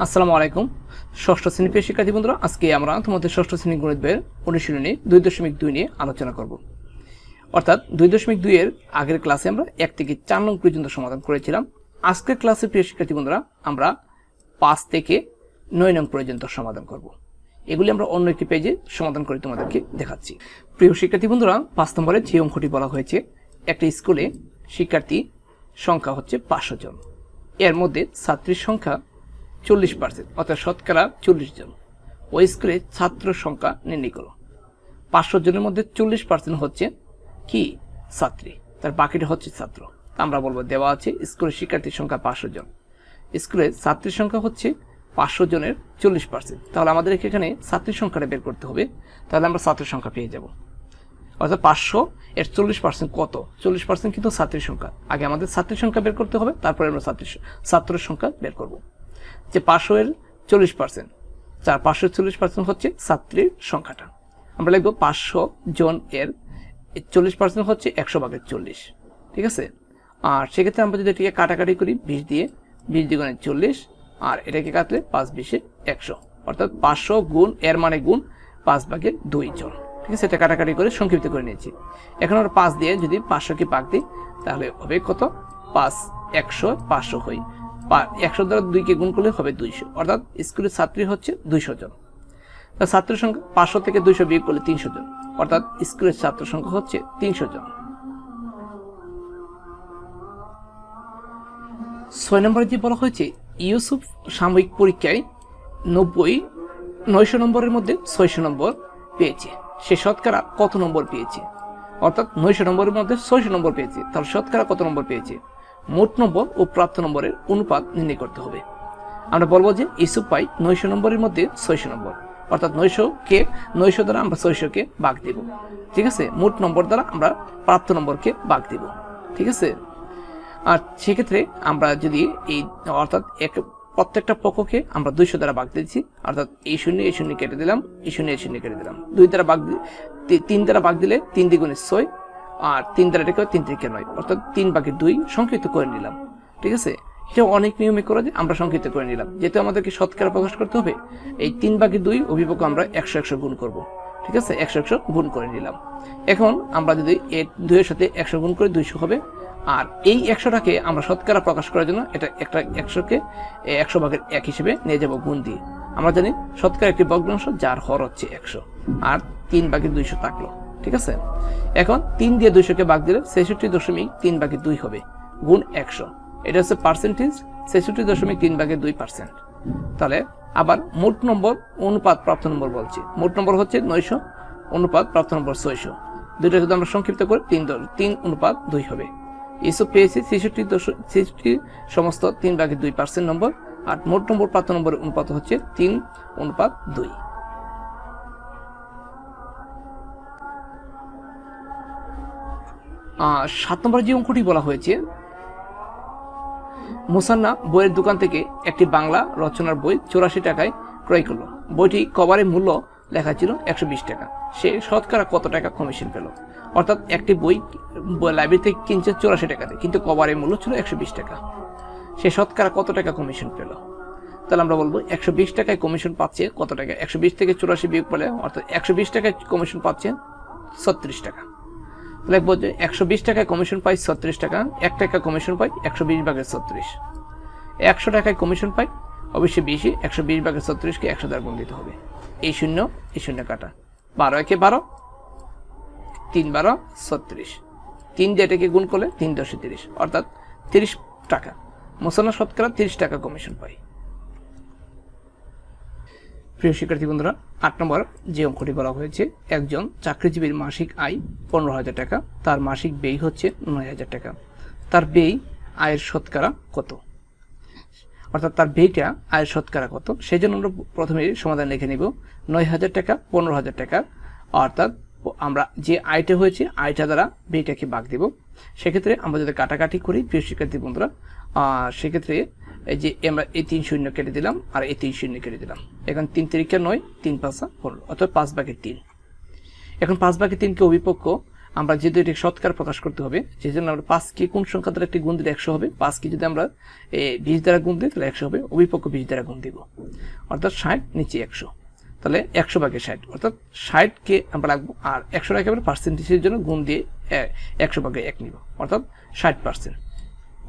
আসসালামু আলাইকুম। ষষ্ঠ শ্রেণি প্রিয় শিক্ষার্থী বন্ধুরা, আজকে আমরা তোমাদের ষষ্ঠ শ্রেণি গণিত বইয়ের অনুশীলনী দুই দশমিক দুই নিয়ে আলোচনা করব। অর্থাৎ দুই দশমিক দুইয়ের আগের ক্লাসে আমরা এক থেকে চার নং পর্যন্ত সমাধান করেছিলাম। আজকের ক্লাসে প্রিয় শিক্ষার্থী বন্ধুরা, আমরা পাঁচ থেকে নয় নং পর্যন্ত সমাধান করব। এগুলি আমরা অন্য একটি পেজে সমাধান করে তোমাদেরকে দেখাচ্ছি। প্রিয় শিক্ষার্থী বন্ধুরা, পাঁচ নম্বরের যে অঙ্কটি বলা হয়েছে, একটা স্কুলে শিক্ষার্থী সংখ্যা হচ্ছে পাঁচশো জন। এর মধ্যে ছাত্রীর সংখ্যা চল্লিশ পার্সেন্ট অর্থাৎ শতকরা চল্লিশ জন। ওই স্কুলে ছাত্র সংখ্যা নির্ণয় করো। পাঁচশো জনের মধ্যে চল্লিশ পার্সেন্ট হচ্ছে কি? ছাত্রী। তার বাকিটা হচ্ছে ছাত্র। আমরা বলব দেওয়া আছে স্কুলের শিক্ষার্থীর সংখ্যা পাঁচশো জন। স্কুলে ছাত্রীর সংখ্যা হচ্ছে পাঁচশো জনের চল্লিশ পার্সেন্ট তাহলে আমাদের এখানে ছাত্রীর সংখ্যাটা বের করতে হবে। তাহলে আমরা ছাত্রের সংখ্যা পেয়ে যাব। অর্থাৎ পাঁচশো এর চল্লিশ পার্সেন্ট কত? চল্লিশ পার্সেন্ট কিন্তু ছাত্রীর সংখ্যা। আগে আমাদের ছাত্রীর সংখ্যা বের করতে হবে, তারপরে আমরা ছাত্রী ছাত্রের সংখ্যা বের করব। যে পাঁচশো এর চল্লিশ পার্সেন্ট চার পাঁচশো চল্লিশ পার্সেন্ট হচ্ছে ছাত্রীর সংখ্যাটা। আমরা লিখব পাঁচশো জন এর চল্লিশ পার্সেন্ট হচ্ছে একশো ভাগের চল্লিশ। ঠিক আছে? আর সেক্ষেত্রে আমরা যদি এটিকে কাটাকাটি করি, বিশ দিয়ে বিশ দ্বিগুণে চল্লিশ, আর এটাকে কাটলে পাঁচ বিশে একশো। অর্থাৎ পাঁচশো গুণ এর মানে গুণ পাঁচ ভাগের দুই জন। ঠিক আছে? এটা কাটাকাটি করে সংক্ষিপ্ত করে নিয়েছি। এখন আমরা পাঁচ দিয়ে যদি পাঁচশোকে পাক দিই, তাহলে হবে কত? পাঁচ, একশো, পাঁচশো হই। একশো দ্বারা দুইকে গুণ করলে হবে দুইশো। অর্থাৎ স্কুলের ছাত্রী হচ্ছে দুইশো জন। ছাত্রের সংখ্যা পাঁচশো থেকে দুইশো বিয়োগ করলে তিনশো জন। অর্থাৎ স্কুলের ছাত্র সংখ্যা হচ্ছে তিনশো জন। ছয় নম্বরে যে বলা হয়েছে, ইউসুফ সাময়িক পরীক্ষায় নব্বই, নয়শো নম্বরের মধ্যে ছয়শো নম্বর পেয়েছে। সে শতকরা কত নম্বর পেয়েছে? অর্থাৎ নয়শো নম্বরের মধ্যে ছয়শো নম্বর পেয়েছে। তাহলে শতকরা কত নম্বর পেয়েছে? মোট নম্বর ও প্রাপ্ত নম্বরের অনুপাত নির্ণয় করতে হবে। আমরা বলব যে ইসুফ পাই নয়শো নম্বরের মধ্যে ছয়শো নম্বর। অর্থাৎ নয়শো কে, নয়শো দ্বারা আমরা ছয়শোকে বাঘ দেব। ঠিক আছে? মোট নম্বর দ্বারা আমরা প্রাপ্ত নম্বরকে বাঘ দেব। ঠিক আছে? আর সেক্ষেত্রে আমরা যদি এই, অর্থাৎ এক, প্রত্যেকটা পক্ষকে আমরা দুইশো দ্বারা ভাগ দিচ্ছি অর্থাৎ এই শূন্য এই শূন্য কেটে দিলাম, এই শূন্য এই শূন্য কেটে দিলাম। দুই দ্বারা বাঘ তিন দ্বারা ভাগ দিলে তিন দ্বিগুণে ছয় আর তিন দ্বারা রেখে তিন থেকে নয়, অর্থাৎ তিন ভাগের দুই সংক্ষিপ্ত করে নিলাম, ঠিক আছে? এটা অনেক নিয়মে করে আমরা সংক্ষিপ্ত করে নিলাম। যেহেতু আমাদেরকে শতকরা প্রকাশ করতে হবে, এই তিন ভাগের দুই অভিভাবক আমরা একশো একশো গুণ করব, ঠিক আছে? একশো একশো গুণ করে নিলাম। এখন আমরা যদি এই দুইয়ের সাথে একশো গুণ করে দুইশো হবে, আর এই একশোটাকে আমরা শতকরা প্রকাশ করার জন্য এটা একটা একশোকে একশো ভাগের এক হিসেবে নিয়ে যাব গুণ দিয়ে। আমরা জানি শতকরা একটি ভগ্নাংশ, যার হর হচ্ছে একশো, আর তিন ভাগের দুইশো থাকল। ঠিক আছে? এখন তিন দিয়ে দুইশোকে ভাগ দিলে ছেষট্টি দশমিক তিন ভাগের দুই হবে, গুণ একশো। এটা হচ্ছে পার্সেন্টেজ ছেষট্টি দশমিক তিন ভাগের দুই পার্সেন্ট তাহলে আবার মোট নম্বর, অনুপাত প্রাপ্ত নম্বর বলছি। মোট নম্বর হচ্ছে নয়শো, অনুপাত প্রাপ্ত নম্বর ছয়শো। দুইটা যদি আমরা সংক্ষিপ্ত করি, তিন তিন অনুপাত দুই হবে। এসব পেয়েছি ছেষট্টি ছেষট্টি সমস্ত তিন ভাগের দুই পার্সেন্ট নম্বর, আর মোট নম্বর প্রাপ্ত নম্বরের অনুপাত হচ্ছে তিন, অনুপাত দুই। সাত নম্বর যে অঙ্কটি বলা হয়েছে, মুসান্না বইয়ের দোকান থেকে একটি বাংলা রচনার বই চৌরাশি টাকায় ক্রয় করল। বইটি কভারের মূল্য লেখা ছিল একশো বিশ টাকা। সে শতকরা কত টাকা কমিশন পেল? অর্থাৎ একটি বই লাইব্রেরি থেকে কিনছে চৌরাশি টাকাতে, কিন্তু কভারের মূল্য ছিল একশো বিশ টাকা। সে শতকরা কত টাকা কমিশন পেল? তাহলে আমরা বলব একশো বিশ টাকায় কমিশন পাচ্ছে কত টাকা? একশো বিশ থেকে চুরাশি বিয়োগ পেলে অর্থাৎ একশো বিশ টাকায় কমিশন পাচ্ছে ছত্রিশ টাকা। লিখব যে একশো বিশ টাকায় কমিশন পাই ছত্রিশ টাকা, এক টাকা কমিশন পাই একশো বিশ ভাগের ছত্রিশ। একশো টাকায় কমিশন পাই, অবশ্যই বেশি একশো বিশ ভাগের ছত্রিশকে একশো দ্বারা গুণ দিতে হবে। এই শূন্য এই শূন্য কাটা। বারো একে বারো, তিন বারো, ছত্রিশ। তিন দিয়ে গুণ করলে তিন দশে তিরিশ, অর্থাৎ তিরিশ টাকা। মোসানা শতকরা তিরিশ টাকা কমিশন পাই। প্রিয় শিক্ষার্থী বন্ধুরা, আট নম্বর যে অঙ্কটি বলা হয়েছে, একজন চাকরিজীবীর মাসিক আয় পনেরো হাজার টাকা, তার মাসিক ব্যয় হচ্ছে নয় হাজার টাকা। তার ব্যয় আয়ের শতকরা কত? অর্থাৎ তার ব্যয়টা আয়ের শতকরা কত? সেই জন্য আমরা প্রথমে সমাধান লিখে নিব, নয় হাজার টাকা, পনেরো হাজার টাকা। অর্থাৎ আমরা যে আয়টা হয়েছে, আয়টা দ্বারা ব্যয়টাকে বাগ দেব। সেক্ষেত্রে আমরা যদি কাটাকাটি করি, প্রিয় শিক্ষার্থী বন্ধুরা সেক্ষেত্রে এই যে আমরা এই তিন শূন্য কেটে দিলাম আর এই তিন শূন্য কেটে দিলাম। এখন তিন তিরিকা নয়, তিন পাঁচা পনেরো, অর্থাৎ পাঁচ ভাগের তিন। এখন পাঁচ ভাগের তিনকে অভিপক্ষ, আমরা যেহেতু এটি শতকরা প্রকাশ করতে হবে সেই জন্য আমরা পাঁচকে কোন সংখ্যা দ্বারা একটি গুণ দিলে একশো হবে? পাঁচকে যদি আমরা বিশ দ্বারা গুণ দিই, তাহলে একশো হবে। অভিপক্ষ বিশ দ্বারা গুণ দিব। অর্থাৎ ষাট, নিচে একশো। তাহলে একশো ভাগে ষাট। অর্থাৎ ষাটকে আমরা রাখব, আর একশো একেবারে পার্সেন্টেজের জন্য গুণ দিয়ে একশো ভাগে এক নিব। অর্থাৎ ষাট পার্সেন্ট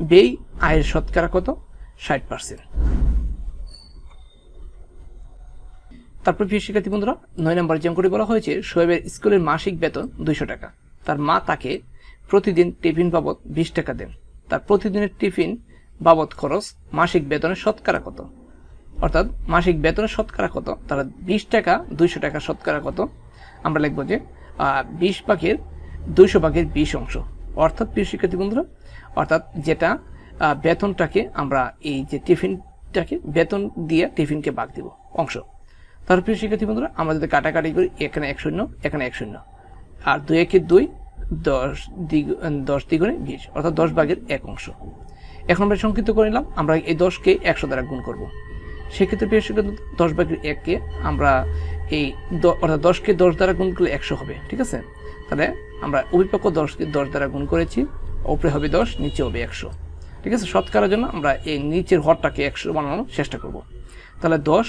ব্যয় আয়ের শতকরা কত? ষাট পার্সেন্ট তারপর প্রিয় শিক্ষার্থী বন্ধুরা, নয় নম্বর যে অঙ্কটি বলা হয়েছে শোয়েবের স্কুলের মাসিক বেতন দুইশো টাকা। তার মা তাকে প্রতিদিন টিফিন বাবদ বিশ টাকা দেন। তার প্রতিদিনের টিফিন বাবদ খরচ মাসিক বেতনের শতকরা কত? অর্থাৎ মাসিক বেতনের শতকরা কত? তারা বিশ টাকা, দুইশো টাকা শতকরা কত? আমরা লিখব যে বিশ ভাগের দুইশো ভাগের বিশ অংশ। অর্থাৎ প্রিয় শিক্ষার্থী বন্ধুরা, অর্থাৎ যেটা বেতনটাকে আমরা এই যে টিফিনটাকে, বেতন দিয়ে টিফিনকে বাগ দিব, অংশ। তার প্রিয় শিক্ষার্থী বন্ধুরা, আমরা যদি কাটাকাটি করি, এখানে এক শূন্য, এখানে এক শূন্য। আর দুই একে দুই, দশ দ্বিগ দশ দ্বিগুণে বিশ, অর্থাৎ দশ ভাগের এক অংশ। এখন আমরা সংক্ষিপ্ত করে নিলাম, আমরা এই দশকে একশো দ্বারা গুণ করব। সেক্ষেত্রে প্রিয় শিক্ষার্থী দশ ভাগের এককে আমরা এই অর্থাৎ দশকে দশ দ্বারা গুণ করলে একশো হবে, ঠিক আছে? তাহলে আমরা অভিপক্ষ দশকে দশ দ্বারা গুণ করেছি ওপরে হবে দশ, নিচে হবে একশো। ঠিক আছে? শতকরার জন্য আমরা এই নিচের হরটাকে একশো বানানোর চেষ্টা করব। তাহলে দশ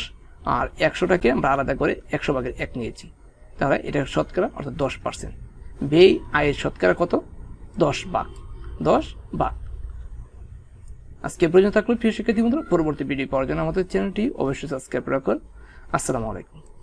আর একশোটাকে আমরা আলাদা করে একশো ভাগের এক নিয়েছি। তাহলে এটা শতকরা, অর্থাৎ দশ পার্সেন্ট। ব্যয় আয়ের শতকরা কত? দশ ভাগ। দশ ভাগ। আজকে পর্যন্ত থাকলে। প্রিয় শিক্ষার্থী বন্ধুরা, পরবর্তী ভিডিও পাওয়ার জন্য আমাদের চ্যানেলটি অবশ্যই সাবস্ক্রাইব রাখুন। আসসালামু আলাইকুম।